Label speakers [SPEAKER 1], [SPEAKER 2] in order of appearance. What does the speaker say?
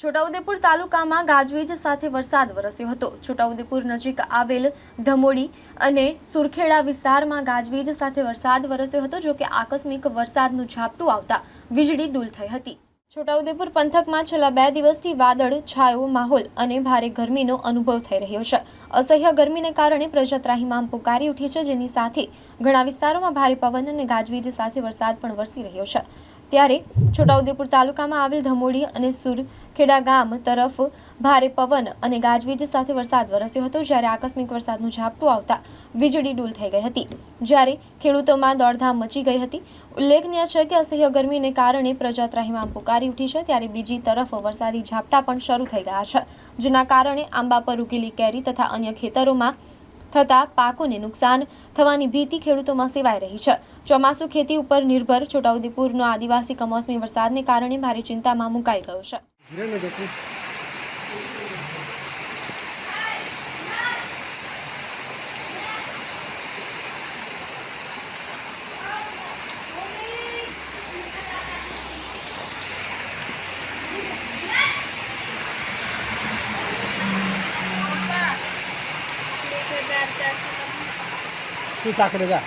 [SPEAKER 1] છોટાઉદેપુર તાલુકામાં ગાજવીજ સાથે વરસાદ વરસ્યો હતો. છોટાઉદેપુર નજીક આવેલ ધમોડી અને સુરખેડા વિસ્તારમાં ગાજવીજ સાથે વરસાદ વરસ્યો હતો, જોકે આકસ્મિક વરસાદનું ઝાપટું આવતા વીજળી ડૂલ થઈ હતી. છોટાઉદેપુર પંથકમાં છેલ્લા બે દિવસથી વાદળ છાયો માહોલ અને ભારે ગરમીનો અનુભવ થઈ રહ્યો છે. અસહ્ય ગરમીને કારણે પ્રજા ત્રાહિમામ પુકારી ઉઠી છે, જેની સાથે ઘણા વિસ્તારોમાં ભારે પવન અને ગાજવીજ સાથે વરસાદ પણ વરસી રહ્યો છે. ત્યારે છોટાઉદેપુર તાલુકામાં આવેલ ધમોડી અને સુરખેડા ગામ તરફ ભારે પવન અને ગાજવીજ સાથે વરસાદ વરસ્યો હતો જ્યારે આકસ્મિક વરસાદનું ઝાપટું આવતા વીજળી ડૂલ થઈ ગઈ હતી. જ્યારે ખેડૂતોમાં દોડધામ મચી ગઈ હતી. ઉલ્લેખનીય છે કે અસહ્ય ગરમીને કારણે પ્રજા ત્રાહિમામ પુકારી ઉઠી છે ત્યારે બીજી તરફ વરસાદી ઝાપટા પણ શરૂ થઈ ગયા છે, જેના કારણે આંબા પર ઉગેલી કેરી તથા અન્ય ખેતરોમાં થતા પાકોને નુકસાન થવાની ભીતિ ખેડૂતોમાં સેવાઈ રહી છે. ચોમાસુ ખેતી ઉપર નિર્ભર છોટાઉદેપુરનો આદિવાસી કમોસમી વરસાદને કારણે ભારે ચિંતામાં મુકાઈ ગયો છે.
[SPEAKER 2] 就扎克那个